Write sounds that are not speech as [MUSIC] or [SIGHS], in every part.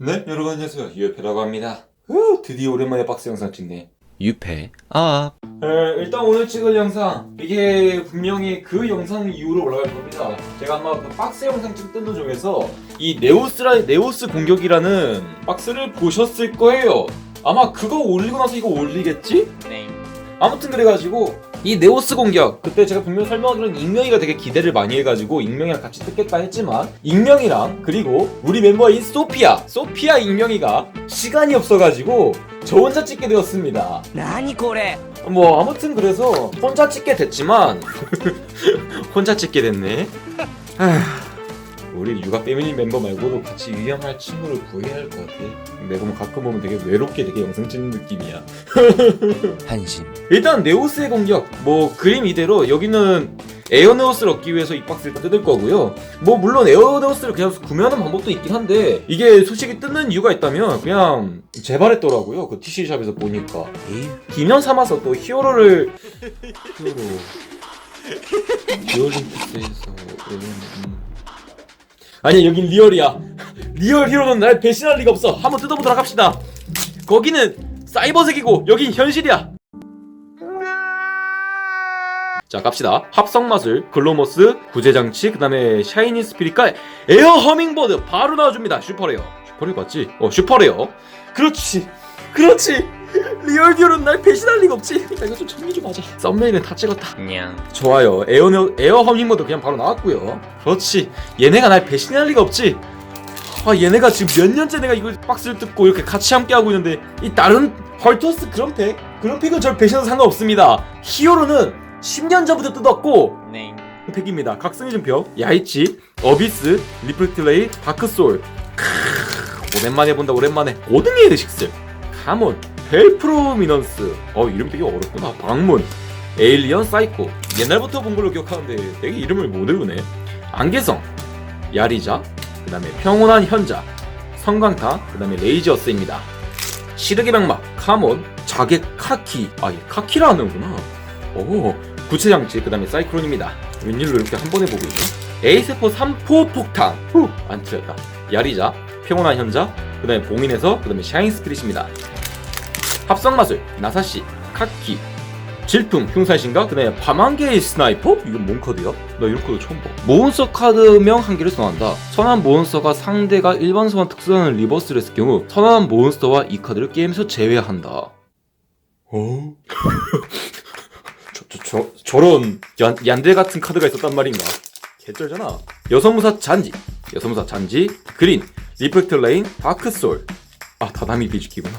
네, 여러분 안녕하세요. 유에페라고 합니다. 후, 드디어 오랜만에 박스 영상 찍네. 유패 아 에, 일단 오늘 찍을 영상 이게 분명히 그 영상 이후로 올라갈 겁니다. 제가 아마 그 박스 영상 찍던 도중에서 이 네오스라 네오스 공격이라는 박스를 보셨을 거예요. 아마 그거 올리고 나서 이거 올리겠지? 네. 아무튼 그래가지고 이 네오스 공격 그때 제가 분명 설명하기로는 익명이가 되게 기대를 많이 해가지고 익명이랑 같이 뜯겠다 했지만 익명이랑 그리고 우리 멤버인 소피아 소피아 익명이가 시간이 없어가지고 저 혼자 찍게 되었습니다. 뭐 아무튼 그래서 혼자 찍게 됐지만 [LAUGHS] 혼자 찍게 됐네. [LAUGHS] 우리 육아 패밀리 멤버 말고도 같이 유형할 친구를 구해야 할 것 같아. 내가 보면 가끔 보면 되게 외롭게 되게 영상 찍는 느낌이야. [LAUGHS] 한심. 일단 네오스의 공격. 뭐 그림 이대로 여기는 에어네오스를 얻기 위해서 이 박스를 일단 뜯을 거고요. 뭐 물론 에어네오스를 그냥 구매하는 방법도 있긴 한데 이게 솔직히 뜯는 이유가 있다면 그냥 재발했더라고요 그 TC샵에서 보니까. 기념 삼아서 또 히어로를 [LAUGHS] 히어로. 리올림픽스에서 음. 아니 여긴 리얼이야. [LAUGHS] 리얼 히어로는 날 배신할 리가 없어. 한번 뜯어보도록 합시다. 거기는 사이버 세계고 여긴 현실이야. 자 갑시다. 합성마술 글로머스 구제장치 그 다음에 샤이니 스피릿과 에어 허밍버드 바로 나와줍니다. 슈퍼레어. 슈퍼레어 맞지? 어 슈퍼레어. 그렇지. 그렇지 리얼 듀얼은 날 배신할 리가 없지. 나 이거 좀 정리 좀 하자. 썸네일은 다 찍었다. 냥 좋아요. 에어, 에어 허밍버드 그냥 바로 나왔고요. 그렇지. 얘네가 날 배신할 리가 없지. 아 얘네가 지금 몇 년째 내가 이걸 박스를 뜯고 이렇게 같이 함께 하고 있는데 이 다른 헐토스 그런 팩 그런 팩은 절 배신해도 상관없습니다. 히어로는 10년 전부터 뜯었고 네. 팩입니다. 각성의 벽, 야이치, 어비스, 리플트레이, 다크소울. 크으, 오랜만에 본다 오랜만에. 고등의 에드식스, 가몬, 벨프로미넌스. 어 이름 되게 어렵구나. 방문, 에일리언 사이코. 옛날부터 본 걸로 기억하는데 되게 이름을 못 외우네. 안개성, 야리자, 그 다음에 평온한 현자, 성광타, 그 다음에 레이저스입니다. 시르게 병막, 카몬, 자객 카키. 아, 얘 카키라는구나. 오, 구체장치, 그 다음에 사이클론입니다. 웬일로 이렇게 한 번에 보고 있네. 에이세포 3포 폭탄. 후, 안 틀렸다. 야리자, 평온한 현자, 그 다음에 봉인에서, 그 다음에 샤인 스피릿입니다. 합성마술, 나사시, 카키, 질풍, 흉살신가, 그 다음에 밤한개의 스나이퍼? 이건 뭔 카드야? 나 이런 카드 처음 봐. 몬스터 카드명 한 개를 선한다. 선한 몬스터가 상대가 일반 소환 특수하는 리버스를 했을 경우 선한 몬스터와 이 카드를 게임에서 제외한다. 어? [LAUGHS] 저, 저, 저, 저런 얀, 얀데 같은 카드가 있었단 말인가? 개쩔잖아. 여성무사 잔지, 여성무사 잔지, 그린, 리프트 레인, 다크솔. 아, 다다미 비즈키구나.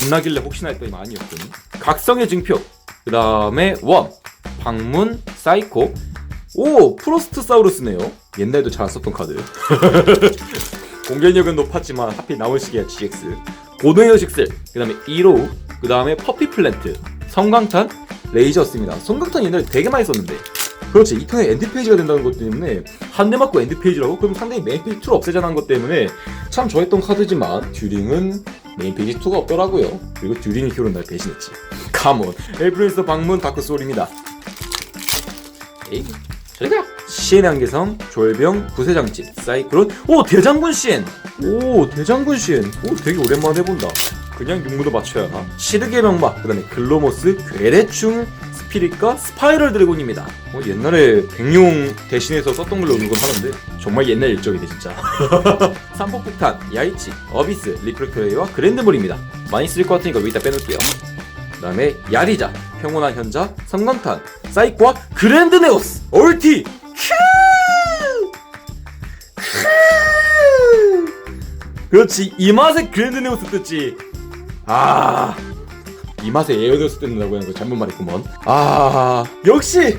빛나길래 혹시나 했더니 아니었더니. 각성의 증표, 그 다음에 원, 방문, 사이코. 오, 프로스트사우루스네요. 옛날에도 잘 썼던 카드. [LAUGHS] 공격력은 높았지만 하필 나온 시기야 GX. 고등의 식슬, 그 다음에 1호, 그 다음에 퍼피 플랜트, 성광탄, 레이저스입니다. 성광탄 옛날에 되게 많이 썼는데. 그렇지, 이 턴에 엔드 페이지가 된다는 것 때문에 한 대 맞고 엔드 페이지라고? 그럼 상당히 메인 페이지 2를 없애자는 것 때문에 참 좋아했던 카드지만 듀링은 메인 페이지 2가 없더라고요. 그리고 히어로는 날 배신했지. 카몬, 엘프린스 방문 다크 소울입니다. 에이, 저리가! 시엔 한계성, 졸병, 구세장치, 사이클론, 오 대장군 시엔! 오 대장군 시엔! 오 되게 오랜만에 해본다. 그냥 육무도 맞춰야 하나. 시르게 명막, 그 다음에 글로모스, 괴뢰충, 스피릿과 스파이럴 드래곤입니다. 어, 옛날에 백룡 대신해서 썼던 걸로 은근 하는데 정말 옛날 일적이네 진짜. [LAUGHS] 삼폭폭탄, 야이치, 어비스, 리플크레이와 그랜드몰입니다. 많이 쓸 것 같으니까 여기다 빼놓을게요. 그 다음에 야리자, 평온한 현자, 성광탄, 사이코와 그랜드네오스, 얼티! 그렇지 이 맛에 그랜드네오스 뜯지 아... 이 맛에 에어데스 뜯는다고 하는 거 잘못 말했구먼. 아... 역시!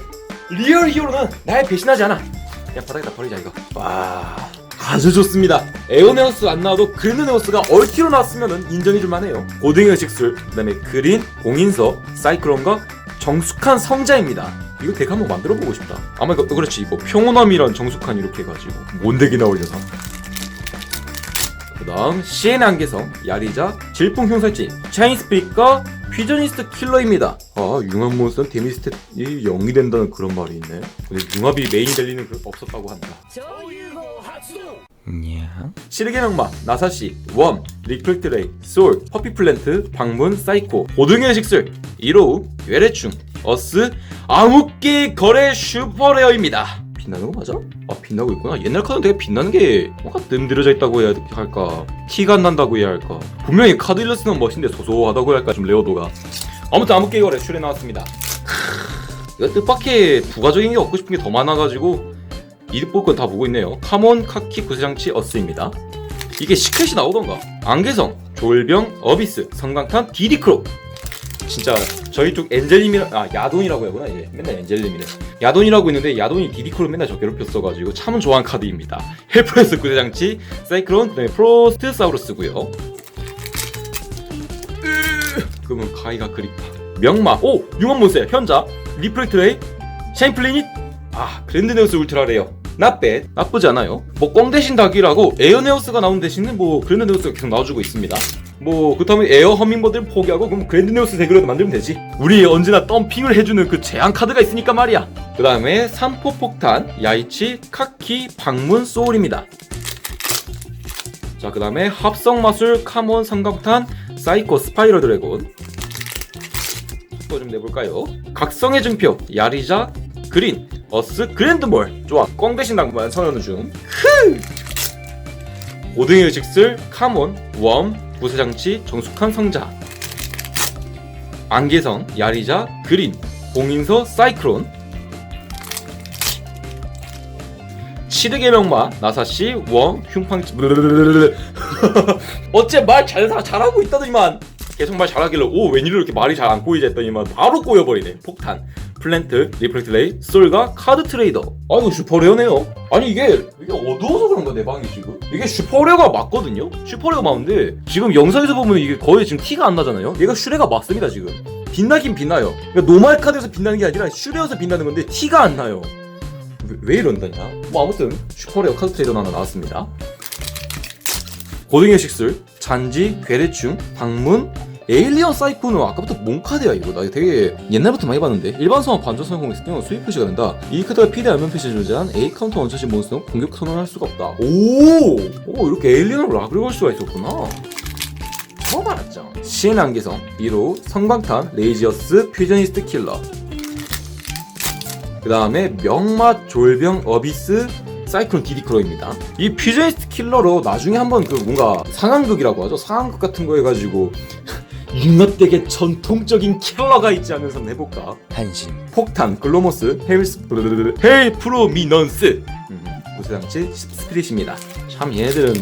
리얼 히어로는 날 배신하지 않아. 그냥 바닥에다 버리자 이거. 와... 아주 좋습니다. 에어네오스 안 나와도 그랜드네오스가 얼티로 나왔으면 인정해줄만 해요. 고등의 식술 그 다음에 그린, 공인서, 사이클론과 정숙한 성자입니다. 이거 덱 한번 만들어보고 싶다. 아마 이거 그렇지. 이거 평온함이란 정숙한 이렇게 해가지고. 뭔 덱이 나 올려서? 그 다음 시엔 안개성, 야리자, 질풍 흉살지, 샤인 스피릿과 퓨저니스트 킬러입니다. 아 융합 몬스터는 데미지 스탯이 0이 된다는 그런 말이 있네. 근데 융합이 메인 될 리는 그- 없었다고 한다. 냥 시르게 명마, 나사시, 웜, 리플트레이, 솔, 퍼피플랜트, 방문, 사이코, 고등의 식술, 이로우, 외래충, 어스, 암흑계 거래 슈퍼레어입니다. 빛나는 거 맞아? 아 빛나고 있구나. 옛날 카드는 되게 빛나는 게 뭔가 뜸들여져 있다고 해야 할까, 티가 안 난다고 해야 할까. 분명히 카드 일러스는 멋인데 소소하다고 해야 할까 좀 레어도가. 아무튼 암흑계 거래 슈에 나왔습니다. 크, [SIGHS] 이거 뜻밖의 부가적인 게 얻고 싶은 게 더 많아가지고 이득 볼 건 다 보고 있네요. 카몬, 카키, 구세장치, 어스입니다. 이게 시크릿이 나오던가 안개성, 졸병, 어비스, 성강탄, 디디크로 진짜 저희 쪽 엔젤님이라 아 야돈이라고 하나? 이제 맨날 엔젤님이네 야돈이라고 있는데 야돈이 디디크로 맨날 저 괴롭혔어가지고 참 좋아하는 카드입니다. [LAUGHS] 헬프레스 구대장치 사이클론 그다음에 프로스트 사우루스고요. 으, 그러면 가이가 그립다. 명마 오 융합몬세 현자 리플트레이 샤인플리닛 아 그랜드네우스 울트라래요 나빼 나쁘지 않아요. 뭐 꽝 대신 닭이라고 에어네우스가 나온 대신에 뭐 그랜드네우스가 계속 나와주고 있습니다 뭐 그렇다면 에어 허밍버드를 포기하고 그럼 그랜드네우스 대그라도 만들면 되지. 우리 언제나 덤핑을 해주는 그 제한 카드가 있으니까 말이야. 그 다음에 삼포 폭탄 야이치 카키 방문 소울입니다. 자그 다음에 합성 마술 카몬 삼각탄 사이코 스파이럴 드래곤. 또좀 내볼까요? 각성의 증표 야리자 그린 어스 그랜드몰. 좋아 꽝 대신 당만 선언을 중 오등의 직슬 카몬 웜 부세장치 정숙한 성자. 안개성 야리자 그린 공인서 사이클론. 치르게 명마 나사시 웜 흉팡치 어째 말 잘, 잘하고 있다더니만. 계속 말 잘하길래 오 웬일로 이렇게 말이 잘 안 꼬이지 했더니만 바로 꼬여버리네. 폭탄 플랜트 리플레이 솔가 카드 트레이더. 아 이거 슈퍼레어네요. 아니 이게 이게 어두워서 그런가 내 방이 지금? 이게 슈퍼레어가 맞거든요? 슈퍼레어 맞는데 지금 영상에서 보면 이게 거의 지금 티가 안 나잖아요? 얘가 슈레가 맞습니다 지금. 빛나긴 빛나요. 그러니까 노말 카드에서 빛나는 게 아니라 슈레어서 빛나는 건데 티가 안 나요. 왜, 왜 이런다냐? 뭐 아무튼 슈퍼레어 카드 트레이더 하나 나왔습니다. 고등의 식술 잔지 괴뢰충 방문 에일리언 사이코는 아까부터 뭔 카드야 이거. 나 되게 옛날부터 많이 봤는데. 일반 상황 반전 성공 있을 경우 수입 표시가 된다. 이 카드가 피대 알면 표시를 존재한 A 카운터 원처신 몬스터는 공격 선언할 수가 없다. 오! 오 이렇게 에일리언을 라그를 걸 수가 있었구나. 처음 알았죠? 신 안개성 비로 성광탄 레이지어스 퓨저니스트 킬러. 그 다음에 명맛 졸병 어비스 사이클론 디디크로입니다. 이 퓨저니스트 킬러로 나중에 한번 그 뭔가 상황극이라고 하죠. 상황극 같은 거 해가지고 육넛되게 전통적인 킬러가 있지 않은 선 해볼까? 한신 폭탄, 글로모스, 헬스, 헬 프로미넌스 음, 무쇠장치 스피릿입니다. 참 얘네들은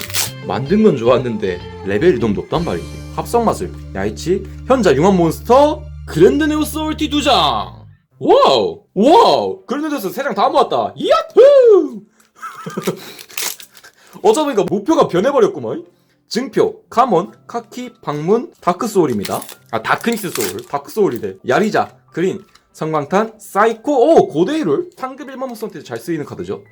만든 건 좋았는데 레벨이 너무 높단 말이지. 합성 마술, 야이치, 현자 융합 몬스터, 그랜드 네오스 얼티 두 장. 와우, 와우, 그랜드 네오스 세 장 다 모았다. 야후! [LAUGHS] 어쩌다 보니까 목표가 변해버렸구만. 증표, 카몬, 카키, 방문, 다크소울입니다. 아, 다크닉스 소울, 다크소울이래. 야리자, 그린, 성광탄, 사이코, 오! 고대일을 상급 1만 모스한테 잘 쓰이는 카드죠.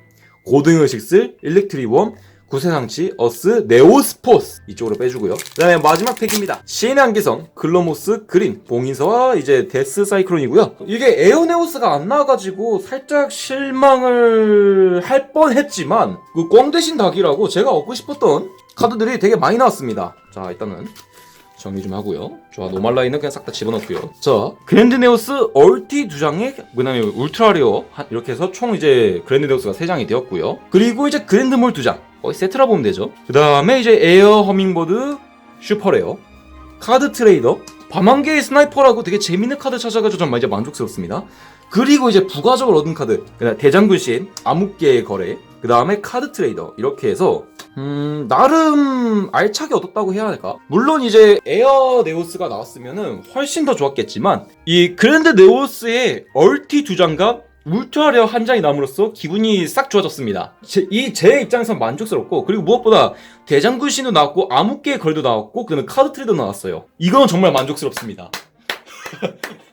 고등의 식슬, 일렉트리웜, 구세상치, 어스, 네오스포스 이쪽으로 빼주고요. 그 다음에 마지막 팩입니다. 신의 한계성, 글로모스, 그린, 봉인서와 이제 데스 사이클론이고요. 이게 에어네오스가 안 나와가지고 살짝 실망을 할 뻔했지만 그 꽝 대신 닭이라고 제가 얻고 싶었던 카드들이 되게 많이 나왔습니다. 자 일단은 정리 좀 하고요. 좋아 노말라인은 그냥 싹 다 집어넣고요. 자 그랜드네오스 얼티 두 장에 그다음에 울트라리어 한- 이렇게 해서 총 이제 그랜드네오스가 세 장이 되었고요. 그리고 이제 그랜드몰 두 장. 거의 세트라 보면 되죠. 그 다음에 이제 에어 허밍버드 슈퍼레어 카드 트레이더 밤한개의 스나이퍼라고 되게 재밌는 카드 찾아가지고 전 이제 만족스럽습니다. 그리고 이제 부가적으로 얻은 카드 그다음 대장군신 암흑계의 거래 그 다음에 카드 트레이더 이렇게 해서 음 나름 알차게 얻었다고 해야 할까 물론 이제 에어 네오스가 나왔으면은 훨씬 더 좋았겠지만 이 그랜드 네오스의 얼티 두 장과 울트라 레어 한 장이 남으로써 기분이 싹 좋아졌습니다. 이 제 입장에선 만족스럽고 그리고 무엇보다 대장군 신도 나왔고 암흑계의 걸도 나왔고 그다음에 카드 트레이더 나왔어요. 이건 정말 만족스럽습니다. [LAUGHS]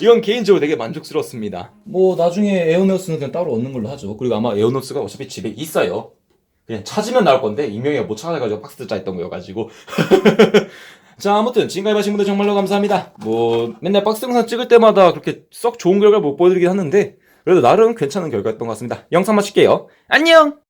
이건 개인적으로 되게 만족스럽습니다. 뭐 나중에 에어노스는 그냥 따로 얻는 걸로 하죠. 그리고 아마 에어노스가 어차피 집에 있어요. 그냥 찾으면 나올 건데 이명이가 못 찾아가지고 박스 짜있던 거여가지고. [LAUGHS] 자 아무튼 지금까지 하신 분들 정말로 감사합니다. 뭐 맨날 박스 영상 찍을 때마다 그렇게 썩 좋은 결과 못 보여드리긴 하는데 그래도 나름 괜찮은 결과였던 것 같습니다. 영상 마칠게요. 안녕.